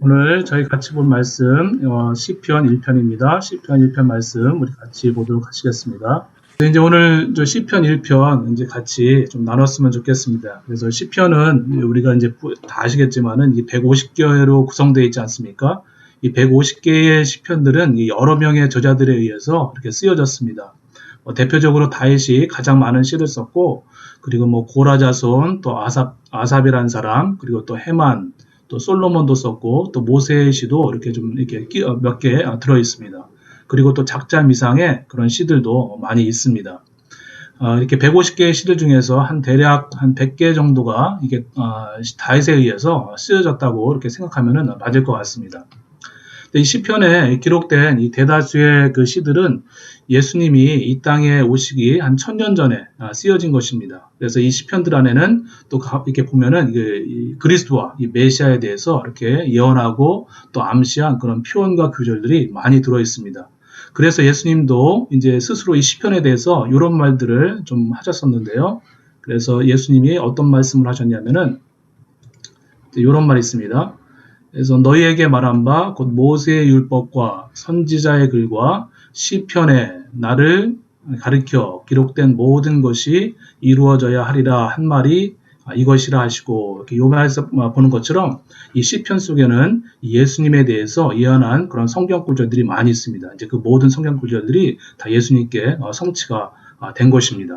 오늘 저희 같이 볼 말씀 어, 시편 1편입니다. 시편 1편 말씀 우리 같이 보도록 하시겠습니다. 네, 이제 오늘 저 시편 1편 이제 같이 좀 나눴으면 좋겠습니다. 그래서 시편은 우리가 이제 부- 다 아시겠지만은 이 150개로 구성되어 있지 않습니까? 이 150개의 시편들은 이 여러 명의 저자들에 의해서 이렇게 쓰여졌습니다. 뭐 대표적으로 다윗이 가장 많은 시를 썼고 그리고 뭐 고라자손 또 아삽 아삽이라는 사람 그리고 또 헤만 또 솔로몬도 썼고 또 모세의 시도 이렇게 좀 이렇게 몇 개 들어 있습니다. 그리고 또 작자 미상의 그런 시들도 많이 있습니다. 어, 이렇게 150개의 시들 중에서 한 대략 한 100개 정도가 이게 어, 다윗에 의해서 쓰여졌다고 이렇게 생각하면 맞을 것 같습니다. 이 시편에 기록된 이 대다수의 그 시들은 예수님이 이 땅에 오시기 한 천년 전에 아, 쓰여진 것입니다. 그래서 이 시편들 안에는 또 가- 이렇게 보면은 그- 이 그리스도와 이 메시아에 대해서 이렇게 예언하고 또 암시한 그런 표현과 규절들이 많이 들어 있습니다. 그래서 예수님도 이제 스스로 이 시편에 대해서 이런 말들을 좀 하셨었는데요. 그래서 예수님이 어떤 말씀을 하셨냐면은 이런 말이 있습니다. 그래서 너희에게 말한 바 곧 모세의 율법과 선지자의 글과 시편에 나를 가르쳐 기록된 모든 것이 이루어져야 하리라 한 말이 아, 이것이라 하시고 이렇게 요마에서 보는 것처럼 이 시편 속에는 예수님에 대해서 예언한 그런 성경 구절들이 많이 있습니다. 이제 그 모든 성경 구절들이 다 예수님께 어, 성취가 아, 된 것입니다.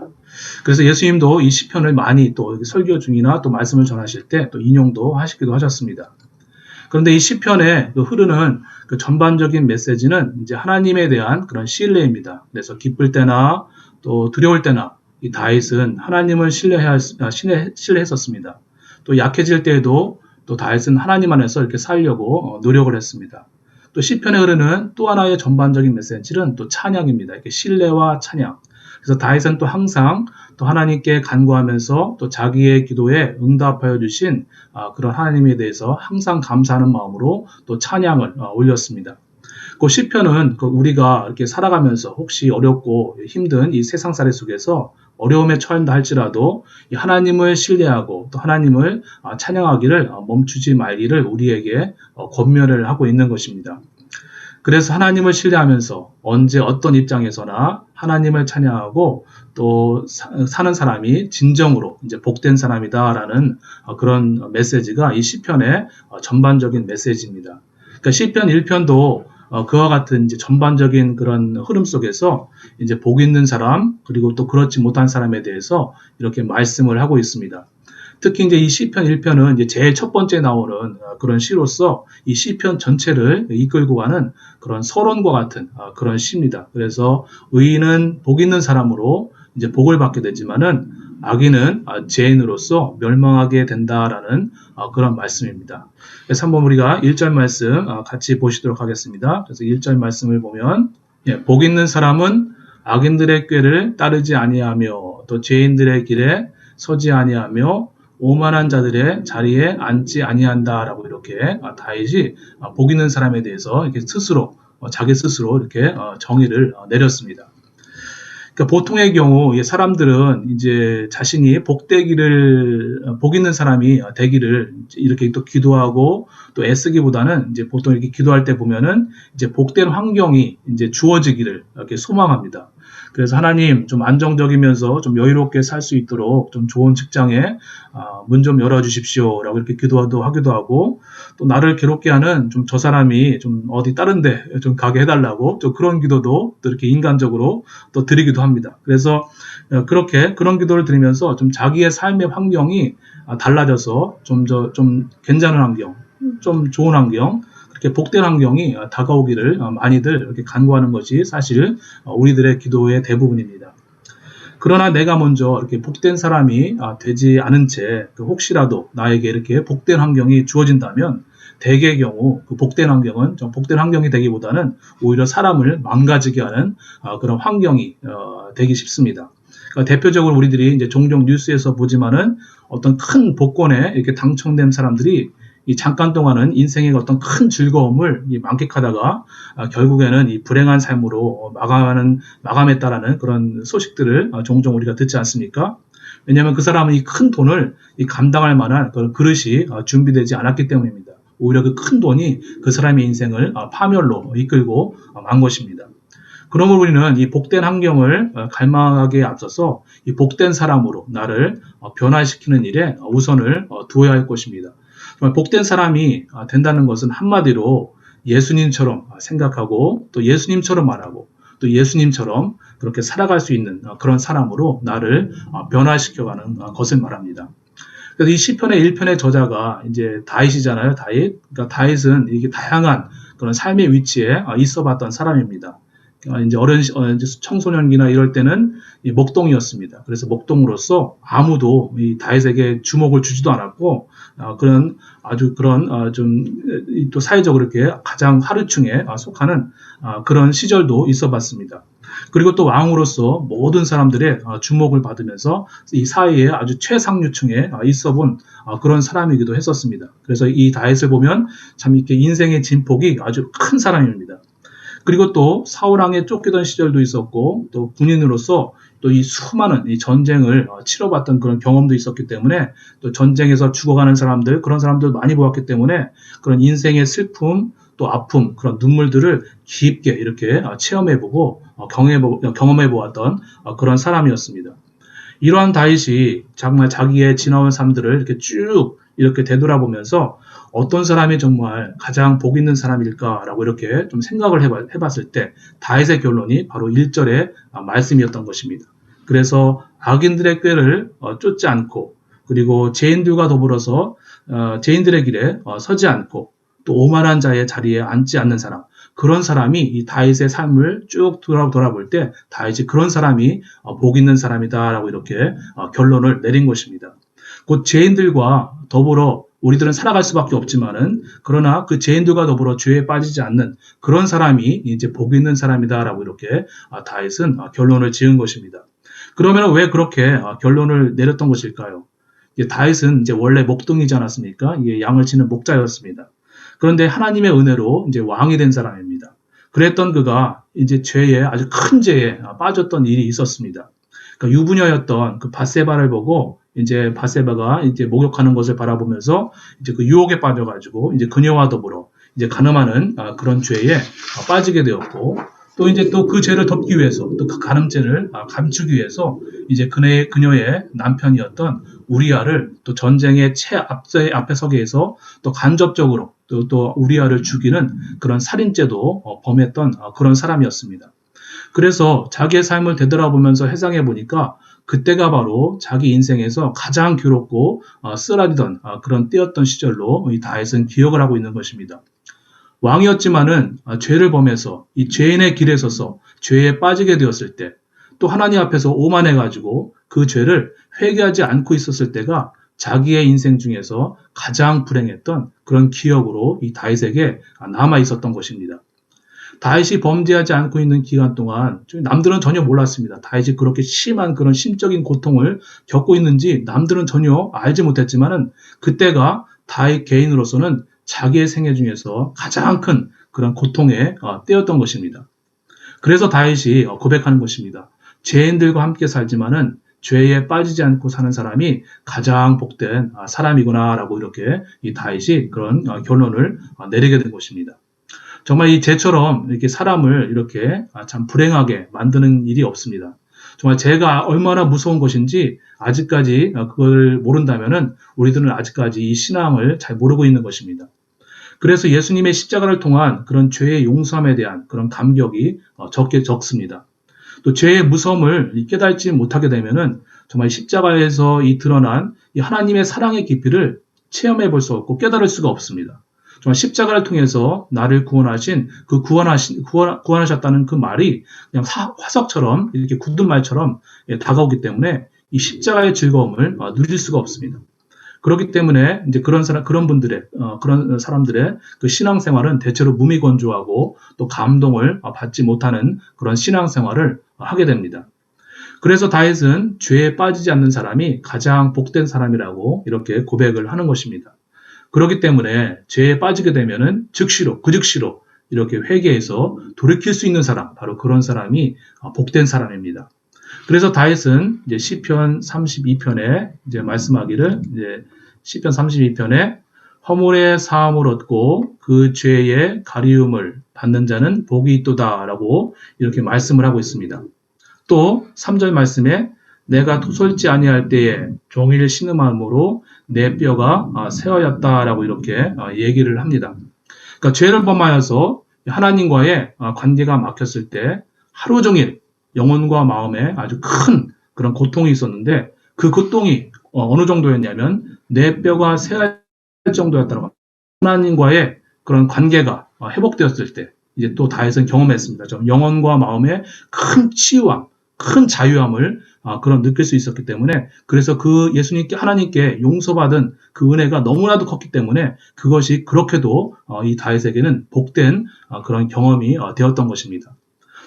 그래서 예수님도 이 시편을 많이 또 설교 중이나 또 말씀을 전하실 때 또 인용도 하시기도 하셨습니다. 그런데 이 시편에 그 흐르는 그 전반적인 메시지는 이제 하나님에 대한 그런 신뢰입니다. 그래서 기쁠 때나 또 두려울 때나 이 다윗은 하나님을 신뢰해야, 아, 신뢰, 신뢰했었습니다. 또 약해질 때에도 또 다윗은 하나님 안에서 이렇게 살려고 어, 노력을 했습니다. 또 시편에 흐르는 또 하나의 전반적인 메시지는 또 찬양입니다. 이렇게 신뢰와 찬양. 그래서 다윗은 또 항상 또 하나님께 간구하면서 또 자기의 기도에 응답하여 주신 아, 그런 하나님에 대해서 항상 감사하는 마음으로 또 찬양을 어, 올렸습니다. 그 시편은 그 우리가 이렇게 살아가면서 혹시 어렵고 힘든 이 세상살이 속에서 어려움에 처한다 할지라도 이 하나님을 신뢰하고 또 하나님을 아, 찬양하기를 어, 멈추지 말기를 우리에게 어, 권면을 하고 있는 것입니다. 그래서 하나님을 신뢰하면서 언제 어떤 입장에서나 하나님을 찬양하고 또 사, 는 사람이 진정으로 이제 복된 사람이다라는 어, 그런 메시지가 이 시편의 어, 전반적인 메시지입니다. 그러니까 시편 1편도 어, 그와 같은 이제 전반적인 그런 흐름 속에서 이제 복 있는 사람 그리고 또 그렇지 못한 사람에 대해서 이렇게 말씀을 하고 있습니다. 특히 이제 이 시편 1편은 이제 제일 첫 번째 나오는 어, 그런 시로서 이 시편 전체를 이끌고 가는 그런 서론과 같은 어, 그런 시입니다. 그래서 의인은 복 있는 사람으로 이제 복을 받게 되지만은 악인은 아, 죄인으로서 멸망하게 된다라는 어, 그런 말씀입니다. 그래서 한번 우리가 1절 말씀 어, 같이 보시도록 하겠습니다. 그래서 1절 말씀을 보면 예, 복 있는 사람은 악인들의 꾀를 따르지 아니하며 또 죄인들의 길에 서지 아니하며 오만한 자들의 자리에 앉지 아니한다라고 이렇게 아, 다윗이 아, 복 있는 사람에 대해서 이렇게 스스로 어, 자기 스스로 이렇게 어, 정의를 어, 내렸습니다. 그러니까 보통의 경우 이 사람들은 이제 자신이 복되기를 어, 복 있는 사람이 어, 되기를 이렇게 또 기도하고 또 애쓰기보다는 이제 보통 이렇게 기도할 때 보면은 이제 복된 환경이 이제 주어지기를 이렇게 소망합니다. 그래서 하나님 좀 안정적이면서 좀 여유롭게 살 수 있도록 좀 좋은 직장에 아, 문좀 열어주십시오라고 이렇게 기도도 하기도 하고 또 나를 괴롭게 하는 좀 저 사람이 좀 어디 다른데 좀 가게 해달라고 또 그런 기도도 또 이렇게 인간적으로 또 드리기도 합니다. 그래서 어, 그렇게 그런 기도를 드리면서 좀 자기의 삶의 환경이 아, 달라져서 좀저좀 괜찮은 환경, 좀 좋은 환경, 그렇게 복된 환경이 어, 다가오기를 어, 많이들 이렇게 간구하는 것이 사실 어, 우리들의 기도의 대부분입니다. 그러나 내가 먼저 이렇게 복된 사람이 아, 되지 않은 채그 혹시라도 나에게 이렇게 복된 환경이 주어진다면 대개의 경우 그 복된 환경은 좀 복된 환경이 되기보다는 오히려 사람을 망가지게 하는 아, 그런 환경이 어, 되기 쉽습니다. 그러니까 대표적으로 우리들이 이제 종종 뉴스에서 보지만은 어떤 큰 복권에 이렇게 당첨된 사람들이 이 잠깐 동안은 인생의 어떤 큰 즐거움을 이 만끽하다가 아, 결국에는 이 불행한 삶으로 마감하는 마감했다라는 그런 소식들을 아, 종종 우리가 듣지 않습니까? 왜냐하면 그 사람은 이 큰 돈을 이 감당할 만한 그런 그릇이 아, 준비되지 않았기 때문입니다. 오히려 그 큰 돈이 그 사람의 인생을 아, 파멸로 이끌고 아, 만 것입니다. 그러므로 우리는 이 복된 환경을 어, 갈망하기에 앞서서 이 복된 사람으로 나를 어, 변화시키는 일에 어, 우선을 어, 두어야 할 것입니다. 정말 복된 사람이 아, 된다는 것은 한마디로 예수님처럼 아, 생각하고 또 예수님처럼 말하고 또 예수님처럼 그렇게 살아갈 수 있는 어, 그런 사람으로 나를 어, 변화시켜가는 어, 것을 말합니다. 그래서 이 시편의 1편의 저자가 이제 다윗이잖아요, 다윗. 그러니까 다윗은 이게 다양한 그런 삶의 위치에 어, 있어 봤던 사람입니다. 어, 이제 시- 어, 청소년기나 이럴 때는 이 목동이었습니다. 그래서 목동으로서 아무도 이 다윗에게 주목을 주지도 않았고 어, 그런 아주 그런 어, 좀또 사회적으로 이렇게 가장 하류층에 어, 속하는 어, 그런 시절도 있어봤습니다. 그리고 또 왕으로서 모든 사람들의 어, 주목을 받으면서 이 사회에 아주 최상류층에 어, 있어본 어, 그런 사람이기도 했었습니다. 그래서 이 다윗을 보면 참 이렇게 인생의 진폭이 아주 큰 사람입니다. 그리고 또 사울왕에 쫓기던 시절도 있었고 또 군인으로서 또 이 수많은 이 전쟁을 어, 치러봤던 그런 경험도 있었기 때문에 또 전쟁에서 죽어가는 사람들 그런 사람들 많이 보았기 때문에 그런 인생의 슬픔 또 아픔 그런 눈물들을 깊게 이렇게 어, 체험해보고 어, 경험해보, 경험해보았던 어, 그런 사람이었습니다. 이러한 다윗이 정말 자기의 지나온 삶들을 이렇게 쭉 이렇게 되돌아보면서 어떤 사람이 정말 가장 복 있는 사람일까라고 이렇게 좀 생각을 해봐- 해봤 을 때 다윗의 결론이 바로 1절의 말씀이었던 것입니다. 그래서 악인들의 꾀를 어, 쫓지 않고 그리고 죄인들과 더불어서 어, 죄인들의 길에 어, 서지 않고 또 오만한 자의 자리에 앉지 않는 사람 그런 사람이 이 다윗의 삶을 쭉 돌아, 돌아볼 때 다윗이 그런 사람이 어, 복 있는 사람이다라고 이렇게 어, 결론을 내린 것입니다. 곧 죄인들과 더불어 우리들은 살아갈 수밖에 없지만은 그러나 그 죄인들과 더불어 죄에 빠지지 않는 그런 사람이 이제 복 있는 사람이다라고 이렇게 아, 다윗은 아, 결론을 지은 것입니다. 그러면 왜 그렇게 아, 결론을 내렸던 것일까요? 다윗은 이제 원래 목동이지 않았습니까? 양을 치는 목자였습니다. 그런데 하나님의 은혜로 이제 왕이 된 사람입니다. 그랬던 그가 이제 죄에 아주 큰 죄에 아, 빠졌던 일이 있었습니다. 그러니까 유부녀였던 그 바세바를 보고 이제 바세바가 이제 목욕하는 것을 바라보면서 이제 그 유혹에 빠져가지고 이제 그녀와 더불어 이제 가늠하는 아, 그런 죄에 아, 빠지게 되었고 또 이제 또 그 죄를 덮기 위해서 또 그 가늠죄를 아, 감추기 위해서 이제 그녀의 그녀의 남편이었던 우리아를 또 전쟁의 최 앞에 앞에 서게 해서 또 간접적으로 또, 또 우리아를 죽이는 그런 살인죄도 어, 범했던 어, 그런 사람이었습니다. 그래서 자기의 삶을 되돌아보면서 회상해 보니까 그때가 바로 자기 인생에서 가장 괴롭고 어, 쓰라리던 어, 그런 때였던 시절로 이 다윗은 기억을 하고 있는 것입니다. 왕이었지만은 어, 죄를 범해서 이 죄인의 길에 서서 죄에 빠지게 되었을 때 또 하나님 앞에서 오만해 가지고 그 죄를 회개하지 않고 있었을 때가 자기의 인생 중에서 가장 불행했던 그런 기억으로 이 다윗에게 남아 있었던 것입니다. 다윗이 범죄하지 않고 있는 기간 동안 남들은 전혀 몰랐습니다. 다윗이 그렇게 심한 그런 심적인 고통을 겪고 있는지 남들은 전혀 알지 못했지만은 그때가 다윗 개인으로서는 자기의 생애 중에서 가장 큰 그런 고통의 어, 때였던 것입니다. 그래서 다윗이 어, 고백하는 것입니다. 죄인들과 함께 살지만은 죄에 빠지지 않고 사는 사람이 가장 복된 아, 사람이구나라고 이렇게 이 다윗이 그런 어, 결론을 어, 내리게 된 것입니다. 정말 이 죄처럼 이렇게 사람을 이렇게 아, 참 불행하게 만드는 일이 없습니다. 정말 죄가 얼마나 무서운 것인지 아직까지 어, 그걸 모른다면은 우리들은 아직까지 이 신앙을 잘 모르고 있는 것입니다. 그래서 예수님의 십자가를 통한 그런 죄의 용서함에 대한 그런 감격이 어, 적게 적습니다. 또 죄의 무서움을 깨닫지 못하게 되면은 정말 십자가에서 이 드러난 이 하나님의 사랑의 깊이를 체험해 볼 수 없고 깨달을 수가 없습니다. 정말 십자가를 통해서 나를 구원하신 그 구원하신 구원, 구원하셨다는 그 말이 그냥 사- 화석처럼 이렇게 굳은 말처럼 예, 다가오기 때문에 이 십자가의 즐거움을 어, 누릴 수가 없습니다. 그렇기 때문에 이제 그런 사람 그런 분들의 어, 그런 사람들의 그 신앙생활은 대체로 무미건조하고 또 감동을 어, 받지 못하는 그런 신앙생활을 어, 하게 됩니다. 그래서 다윗은 죄에 빠지지 않는 사람이 가장 복된 사람이라고 이렇게 고백을 하는 것입니다. 그렇기 때문에 죄에 빠지게 되면은 즉시로 그 즉시로 이렇게 회개해서 돌이킬 수 있는 사람 바로 그런 사람이 어, 복된 사람입니다. 그래서 다윗은 이제 시편 32편에 이제 말씀하기를 이제 시편 32편에 허물의 사함을 얻고 그 죄의 가리움을 받는 자는 복이 있도다라고 이렇게 말씀을 하고 있습니다. 또 3절 말씀에 내가 토설지 아니할 때에 종일 신음함으로 내 뼈가 아, 세어였다라고 이렇게 아, 얘기를 합니다. 그러니까 죄를 범하여서 하나님과의 아, 관계가 막혔을 때 하루 종일 영혼과 마음에 아주 큰 그런 고통이 있었는데 그 고통이 어, 어느 정도였냐면 내 뼈가 세할 정도였다고 하나님과의 그런 관계가 어, 회복되었을 때 이제 또 다윗은 경험했습니다. 좀 영혼과 마음의 큰 치유함, 큰 자유함을 아, 그런 느낄 수 있었기 때문에 그래서 그 예수님께 하나님께 용서받은 그 은혜가 너무나도 컸기 때문에 그것이 그렇게도 어, 이 다윗에게는 복된 어, 그런 경험이 어, 되었던 것입니다.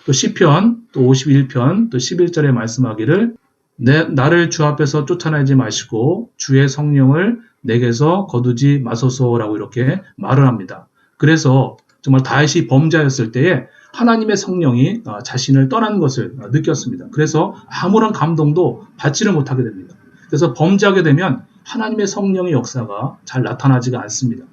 또 시편 또 51편 또 11절에 말씀하기를 내, 나를 주 앞에서 쫓아내지 마시고 주의 성령을 내게서 거두지 마소서라고 이렇게 말을 합니다. 그래서 정말 다윗이 범죄였을 때에 하나님의 성령이 어, 자신을 떠난 것을 어, 느꼈습니다. 그래서 아무런 감동도 받지를 못하게 됩니다. 그래서 범죄하게 되면 하나님의 성령의 역사가 잘 나타나지가 않습니다.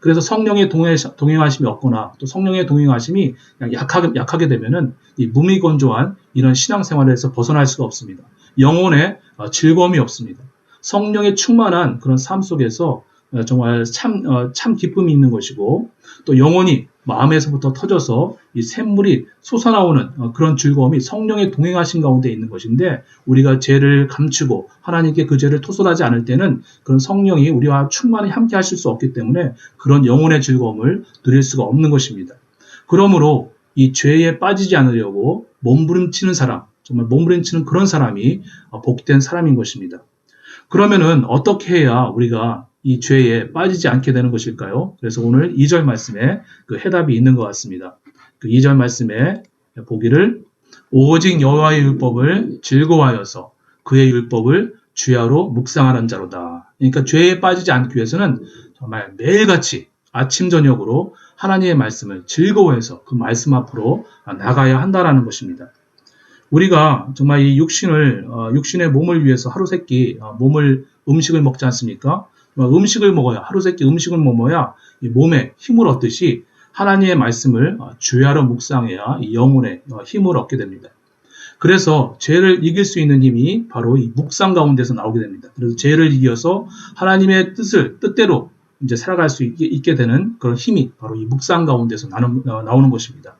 그래서 성령의 동행, 동행하심이 없거나 또 성령의 동행하심이 약하게, 약하게 되면은 이 무미건조한 이런 신앙생활에서 벗어날 수가 없습니다. 영혼에 어, 즐거움이 없습니다. 성령의 충만한 그런 삶 속에서 어, 정말 참, 어, 참 기쁨이 있는 것이고 또 영혼이 마음에서부터 터져서 이 샘물이 솟아나오는 어, 그런 즐거움이 성령의 동행하신 가운데 있는 것인데 우리가 죄를 감추고 하나님께 그 죄를 토설하지 않을 때는 그런 성령이 우리와 충만히 함께 하실 수 없기 때문에 그런 영혼의 즐거움을 누릴 수가 없는 것입니다. 그러므로 이 죄에 빠지지 않으려고 몸부림치는 사람, 정말 몸부림치는 그런 사람이 어, 복된 사람인 것입니다. 그러면은 어떻게 해야 우리가 이 죄에 빠지지 않게 되는 것일까요? 그래서 오늘 2절 말씀에 그 해답이 있는 것 같습니다. 그 2절 말씀에 보기를 오직 여호와의 율법을 즐거워하여서 그의 율법을 주야로 묵상하는 자로다. 그러니까 죄에 빠지지 않기 위해서는 정말 매일같이 아침 저녁으로 하나님의 말씀을 즐거워해서 그 말씀 앞으로 나가야 한다라는 것입니다. 우리가 정말 이 육신을 어, 육신의 몸을 위해서 하루 세끼 어, 몸을 음식을 먹지 않습니까? 음식을 먹어야 하루 세끼 음식을 먹어야 몸에 힘을 얻듯이 하나님의 말씀을 어, 주야로 묵상해야 영혼에 어, 힘을 얻게 됩니다. 그래서 죄를 이길 수 있는 힘이 바로 이 묵상 가운데서 나오게 됩니다. 그래서 죄를 이겨서 하나님의 뜻을 뜻대로 이제 살아갈 수 있게, 있게 되는 그런 힘이 바로 이 묵상 가운데서 나는, 어, 나오는 것입니다.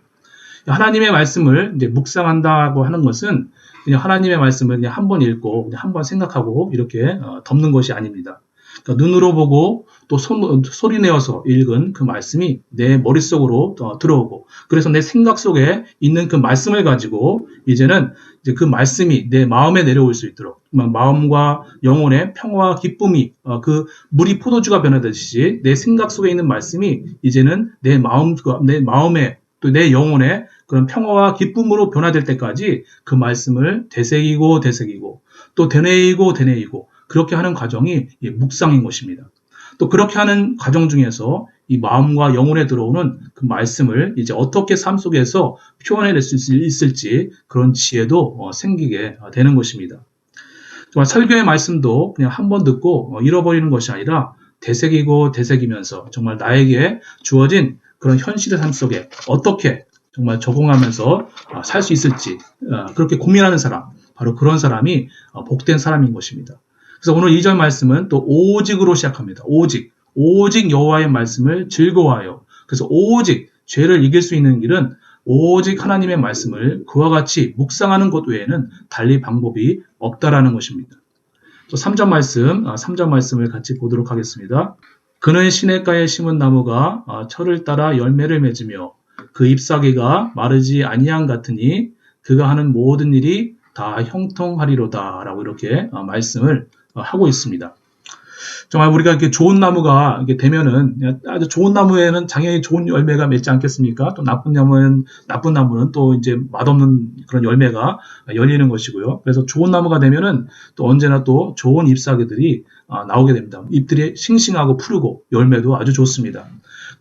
하나님의 말씀을 이제 묵상한다고 하는 것은 그냥 하나님의 말씀을 그냥 한 번 읽고 한번 생각하고 이렇게 덮는 것이 아닙니다. 그러니까 눈으로 보고 또 손, 소리 내어서 읽은 그 말씀이 내 머릿속으로 어, 들어오고 그래서 내 생각 속에 있는 그 말씀을 가지고 이제는 이제 그 말씀이 내 마음에 내려올 수 있도록 마음과 영혼의 평화와 기쁨이 어, 그 물이 포도주가 변하듯이 내 생각 속에 있는 말씀이 이제는 내 마음과 내 마음에 또 내 영혼의 그런 평화와 기쁨으로 변화될 때까지 그 말씀을 되새기고 되새기고 또 되뇌이고 되뇌이고 그렇게 하는 과정이 묵상인 것입니다. 또 그렇게 하는 과정 중에서 이 마음과 영혼에 들어오는 그 말씀을 이제 어떻게 삶 속에서 표현해낼 수 있을지 그런 지혜도 어, 생기게 되는 것입니다. 정말 설교의 말씀도 그냥 한 번 듣고 어, 잃어버리는 것이 아니라 되새기고 되새기면서 정말 나에게 주어진 그런 현실의 삶 속에 어떻게 정말 적응하면서 어, 살수 있을지 그렇게 고민하는 사람 바로 그런 사람이 복된 사람인 것입니다. 그래서 오늘 2절 말씀은 또 오직으로 시작합니다. 오직. 오직 여호와의 말씀을 즐거워하여. 그래서 오직 죄를 이길 수 있는 길은 오직 하나님의 말씀을 그와 같이 묵상하는 것 외에는 달리 방법이 없다라는 것입니다. 또 3절 말씀, 3절 아, 말씀을 같이 보도록 하겠습니다. 그는 시냇가에 심은 나무가 아, 철을 따라 열매를 맺으며 그 잎사귀가 마르지 아니한 같으니 그가 하는 모든 일이 다 형통하리로다라고 이렇게 아, 말씀을 어, 하고 있습니다. 정말 우리가 이렇게 좋은 나무가 이렇게 되면은 아주 좋은 나무에는 당연히 좋은 열매가 맺지 않겠습니까? 또 나쁜 나무는 나쁜 나무는 또 이제 맛없는 그런 열매가 열리는 것이고요. 그래서 좋은 나무가 되면은 또 언제나 또 좋은 잎사귀들이 아, 나오게 됩니다. 잎들이 싱싱하고 푸르고 열매도 아주 좋습니다.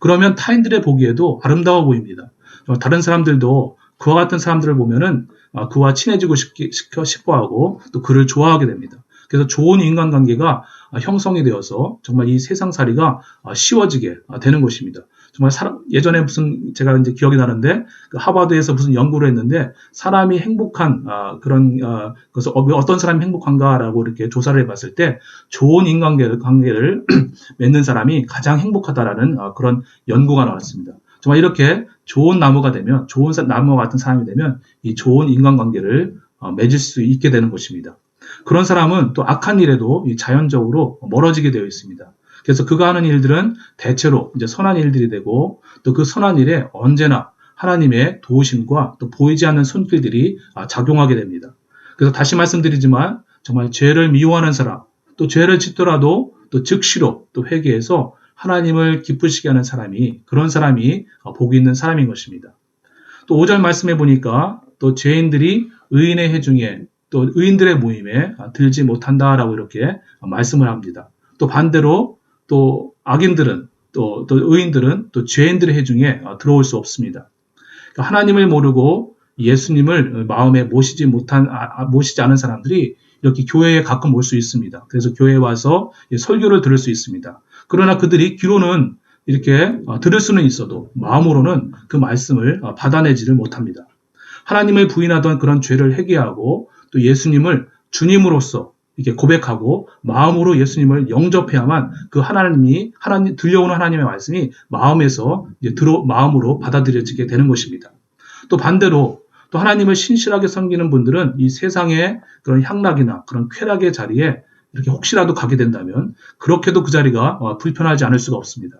그러면 타인들의 보기에도 아름다워 보입니다. 어, 다른 사람들도 그와 같은 사람들을 보면은 아, 그와 친해지고 싶기, 싶어, 싶어 하고 또 그를 좋아하게 됩니다. 그래서 좋은 인간관계가 아, 형성이 되어서 정말 이 세상살이가 아, 쉬워지게 아, 되는 것입니다. 정말 사람, 예전에 무슨 제가 이제 기억이 나는데 그 하버드에서 무슨 연구를 했는데 사람이 행복한 아, 그런 아, 그래서 어, 어떤 사람이 행복한가라고 이렇게 조사를 해봤을 때 좋은 인간관계를 관계를 맺는 사람이 가장 행복하다라는 아, 그런 연구가 나왔습니다. 정말 이렇게 좋은 나무가 되면 좋은 사- 나무와 같은 사람이 되면 이 좋은 인간관계를 어, 맺을 수 있게 되는 것입니다. 그런 사람은 또 악한 일에도 이 자연적으로 멀어지게 되어 있습니다. 그래서 그가 하는 일들은 대체로 이제 선한 일들이 되고 또 그 선한 일에 언제나 하나님의 도우심과 또 보이지 않는 손길들이 아, 작용하게 됩니다. 그래서 다시 말씀드리지만 정말 죄를 미워하는 사람, 또 죄를 짓더라도 또 즉시로 또 회개해서 하나님을 기쁘시게 하는 사람이 그런 사람이 어, 복이 있는 사람인 것입니다. 또 5절 말씀해 보니까 또 죄인들이 의인의 회중에 또 의인들의 모임에 아, 들지 못한다라고 이렇게 말씀을 합니다. 또 반대로 또 악인들은 또, 또 의인들은 또 죄인들의 회중에 아, 들어올 수 없습니다. 그러니까 하나님을 모르고 예수님을 마음에 모시지 못한 아, 아, 모시지 않은 사람들이 이렇게 교회에 가끔 올 수 있습니다. 그래서 교회에 와서 이 설교를 들을 수 있습니다. 그러나 그들이 귀로는 이렇게 어, 들을 수는 있어도 마음으로는 그 말씀을 어, 받아내지를 못합니다. 하나님을 부인하던 그런 죄를 회개하고 또 예수님을 주님으로서 이렇게 고백하고 마음으로 예수님을 영접해야만 그 하나님이 하나님 들려오는 하나님의 말씀이 마음에서 이제 들어 마음으로 받아들여지게 되는 것입니다. 또 반대로 또 하나님을 신실하게 섬기는 분들은 이 세상의 그런 향락이나 그런 쾌락의 자리에 이렇게 혹시라도 가게 된다면 그렇게도 그 자리가 어, 불편하지 않을 수가 없습니다.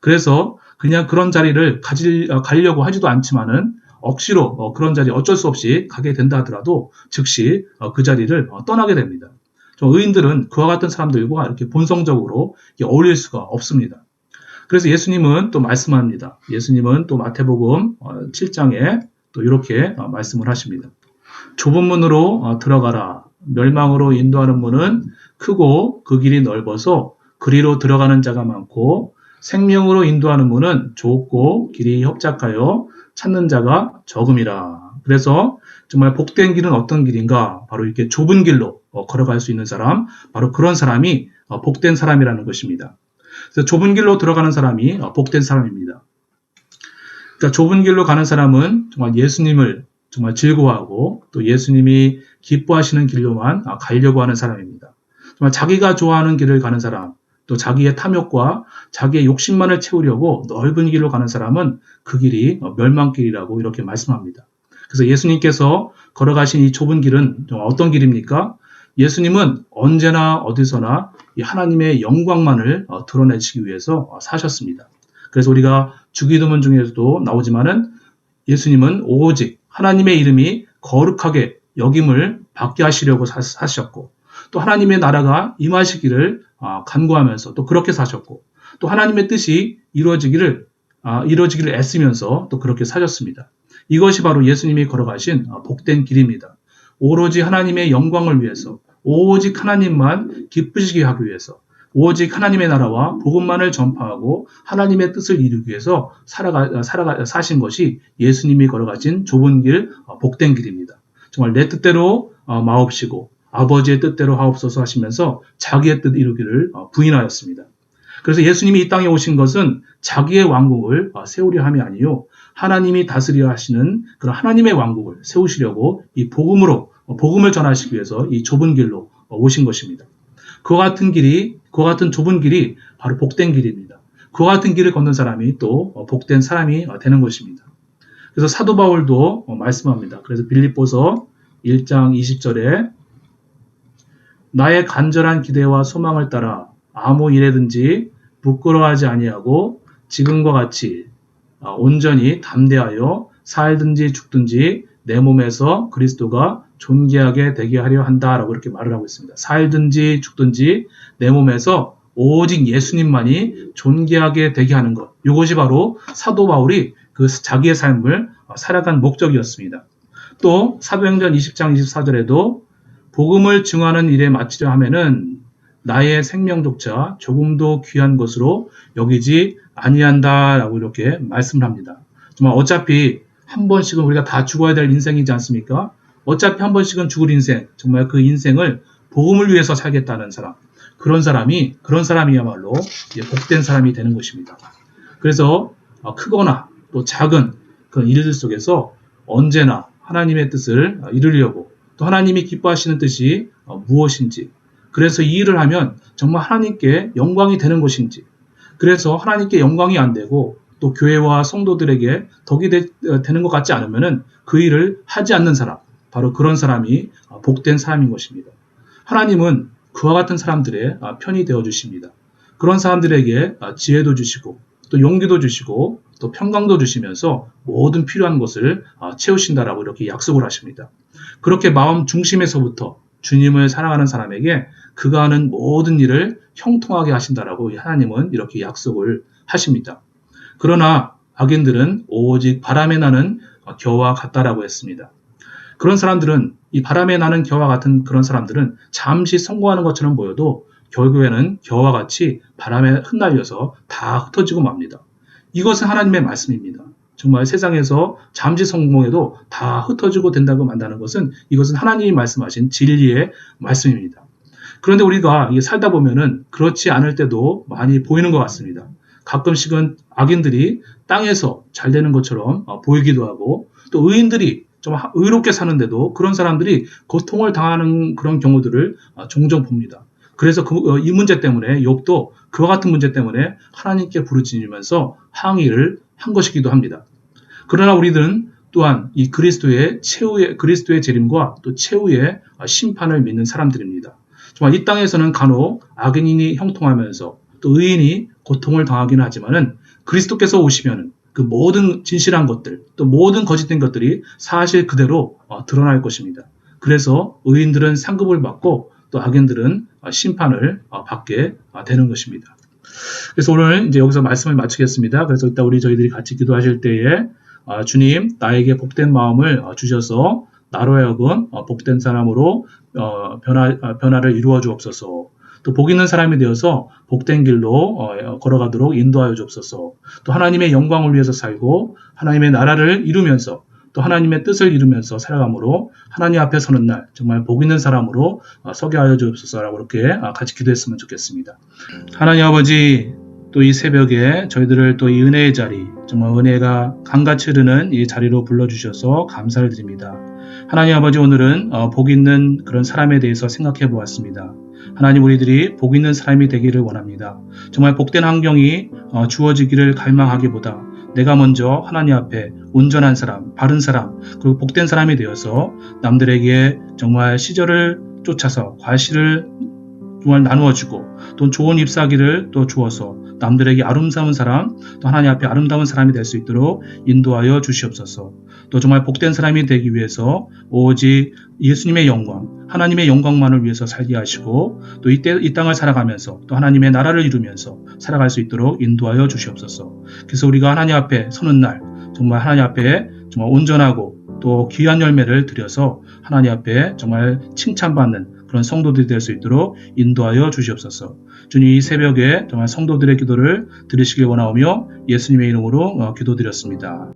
그래서 그냥 그런 자리를 가질 어, 가려고 하지도 않지만은 억지로 어, 그런 자리 어쩔 수 없이 가게 된다 하더라도 즉시 어, 그 자리를 어, 떠나게 됩니다. 좀 의인들은 그와 같은 사람들과 이렇게 본성적으로 어울릴 수가 없습니다. 그래서 예수님은 또 말씀합니다. 예수님은 또 마태복음 어, 7장에 또 이렇게 어, 말씀을 하십니다. 좁은 문으로 어, 들어가라. 멸망으로 인도하는 문은 크고 그 길이 넓어서 그리로 들어가는 자가 많고 생명으로 인도하는 문은 좁고 길이 협착하여 찾는 자가 적음이라. 그래서 정말 복된 길은 어떤 길인가? 바로 이렇게 좁은 길로 어, 걸어갈 수 있는 사람, 바로 그런 사람이 어, 복된 사람이라는 것입니다. 그래서 좁은 길로 들어가는 사람이 어, 복된 사람입니다. 그러니까 좁은 길로 가는 사람은 정말 예수님을 정말 즐거워하고 또 예수님이 기뻐하시는 길로만 아, 가려고 하는 사람입니다. 정말 자기가 좋아하는 길을 가는 사람, 또 자기의 탐욕과 자기의 욕심만을 채우려고 넓은 길로 가는 사람은 그 길이 어, 멸망길이라고 이렇게 말씀합니다. 그래서 예수님께서 걸어가신 이 좁은 길은 어떤 길입니까? 예수님은 언제나 어디서나 이 하나님의 영광만을 어, 드러내시기 위해서 어, 사셨습니다. 그래서 우리가 주기도문 중에서도 나오지만은 예수님은 오직 하나님의 이름이 거룩하게 여김을 받게 하시려고 사- 사셨고 또 하나님의 나라가 임하시기를 아, 간구하면서 또 그렇게 사셨고 또 하나님의 뜻이 이루어지기를 아, 이루어지기를 애쓰면서 또 그렇게 사셨습니다. 이것이 바로 예수님이 걸어가신 아, 복된 길입니다. 오로지 하나님의 영광을 위해서 오직 하나님만 기쁘시게 하기 위해서 오직 하나님의 나라와 복음만을 전파하고 하나님의 뜻을 이루기 위해서 살아가, 살아가, 사신 것이 예수님이 걸어가신 좁은 길, 어, 복된 길입니다. 정말 내 뜻대로 어, 마옵시고 아버지의 뜻대로 하옵소서 하시면서 자기의 뜻 이루기를 어, 부인하였습니다. 그래서 예수님이 이 땅에 오신 것은 자기의 왕국을 어, 세우려 함이 아니요 하나님이 다스려 하시는 그런 하나님의 왕국을 세우시려고 이 복음으로 어, 복음을 전하시기 위해서 이 좁은 길로 어, 오신 것입니다. 그와 같은 길이 그와 같은 좁은 길이 바로 복된 길입니다. 그와 같은 길을 걷는 사람이 또 어, 복된 사람이 어, 되는 것입니다. 그래서 사도 바울도 어, 말씀합니다. 그래서 빌립보서 1장 20절에 나의 간절한 기대와 소망을 따라 아무 일에든지 부끄러워하지 아니하고 지금과 같이 어, 온전히 담대하여 살든지 죽든지 내 몸에서 그리스도가 존귀하게 되게 하려 한다라고 이렇게 말을 하고 있습니다. 살든지 죽든지 내 몸에서 오직 예수님만이 존귀하게 되게 하는 것. 이것이 바로 사도 바울이 그 자기의 삶을 살아간 목적이었습니다. 또 사도행전 20장 24절에도 복음을 증하는 일에 마치려 하면은 나의 생명조차 조금도 귀한 것으로 여기지 아니한다라고 이렇게 말씀을 합니다. 정말 어차피 한 번씩은 우리가 다 죽어야 될 인생이지 않습니까? 어차피 한 번씩은 죽을 인생, 정말 그 인생을 복음을 위해서 살겠다는 사람, 그런 사람이 그런 사람이야말로 복된 사람이 되는 것입니다. 그래서 어, 크거나 또 작은 그런 일들 속에서 언제나 하나님의 뜻을 어, 이루려고 또 하나님이 기뻐하시는 뜻이 어, 무엇인지 그래서 이 일을 하면 정말 하나님께 영광이 되는 것인지 그래서 하나님께 영광이 안 되고 또 교회와 성도들에게 덕이 되, 는것 같지 않으면은 그 일을 하지 않는 사람 바로 그런 사람이 어, 복된 사람인 것입니다. 하나님은 그와 같은 사람들의 아, 편이 되어 주십니다. 그런 사람들에게 아, 지혜도 주시고 또 용기도 주시고 또 평강도 주시면서 모든 필요한 것을 아, 채우신다라고 이렇게 약속을 하십니다. 그렇게 마음 중심에서부터 주님을 사랑하는 사람에게 그가 하는 모든 일을 형통하게 하신다라고 하나님은 이렇게 약속을 하십니다. 그러나 악인들은 오직 바람에 나는 겨와 같다라고 했습니다. 그런 사람들은 이 바람에 나는 겨와 같은 그런 사람들은 잠시 성공하는 것처럼 보여도 결국에는 겨와 같이 바람에 흩날려서 다 흩어지고 맙니다. 이것은 하나님의 말씀입니다. 정말 세상에서 잠시 성공해도 다 흩어지고 된다고 만다는 것은 이것은 하나님이 말씀하신 진리의 말씀입니다. 그런데 우리가 살다 보면은 그렇지 않을 때도 많이 보이는 것 같습니다. 가끔씩은 악인들이 땅에서 잘 되는 것처럼 어, 보이기도 하고 또 의인들이 좀 의롭게 사는데도 그런 사람들이 고통을 당하는 그런 경우들을 어, 종종 봅니다. 그래서 그, 어, 이 문제 때문에 욥도 그와 같은 문제 때문에 하나님께 부르짖으면서 항의를 한 것이기도 합니다. 그러나 우리들은 또한 이 그리스도의 최후의 그리스도의 재림과 또 최후의 심판을 믿는 사람들입니다. 정말 이 땅에서는 간혹 악인이 형통하면서 또 의인이 고통을 당하기는 하지만은 그리스도께서 오시면은 그 모든 진실한 것들, 또 모든 거짓된 것들이 사실 그대로 어, 드러날 것입니다. 그래서 의인들은 상급을 받고 또 악인들은 어, 심판을 어, 받게 되는 것입니다. 그래서 오늘 이제 여기서 말씀을 마치겠습니다. 그래서 이따 우리 저희들이 같이 기도하실 때에 주님 나에게 복된 마음을 주셔서 나로 하여금 복된 사람으로 변화, 변화를 이루어 주옵소서. 또 복 있는 사람이 되어서 복된 길로 어, 걸어가도록 인도하여 주옵소서. 또 하나님의 영광을 위해서 살고 하나님의 나라를 이루면서 또 하나님의 뜻을 이루면서 살아감으로 하나님 앞에 서는 날 정말 복 있는 사람으로 어, 서게 하여 주옵소서라고 이렇게 어, 같이 기도했으면 좋겠습니다. 하나님 아버지 또 이 새벽에 저희들을 또 이 은혜의 자리 정말 은혜가 강같이 흐르는 이 자리로 불러주셔서 감사를 드립니다. 하나님 아버지 오늘은 복 있는 그런 사람에 대해서 생각해 보았습니다. 하나님 우리들이 복 있는 삶이 되기를 원합니다. 정말 복된 환경이 어, 주어지기를 갈망하기보다 내가 먼저 하나님 앞에 온전한 사람, 바른 사람, 그리고 복된 사람이 되어서 남들에게 정말 시절을 쫓아서 과실을 정말 나누어주고 또 좋은 잎사귀를 또 주어서 남들에게 아름다운 사람, 또 하나님 앞에 아름다운 사람이 될 수 있도록 인도하여 주시옵소서. 또 정말 복된 사람이 되기 위해서 오직 예수님의 영광, 하나님의 영광만을 위해서 살게 하시고 또 이때 이 땅을 살아가면서 또 하나님의 나라를 이루면서 살아갈 수 있도록 인도하여 주시옵소서. 그래서 우리가 하나님 앞에 서는 날 정말 하나님 앞에 정말 온전하고 또 귀한 열매를 드려서 하나님 앞에 정말 칭찬받는 그런 성도들이 될 수 있도록 인도하여 주시옵소서. 주님 이 새벽에 정말 성도들의 기도를 들으시길 원하오며 예수님의 이름으로 어, 기도드렸습니다.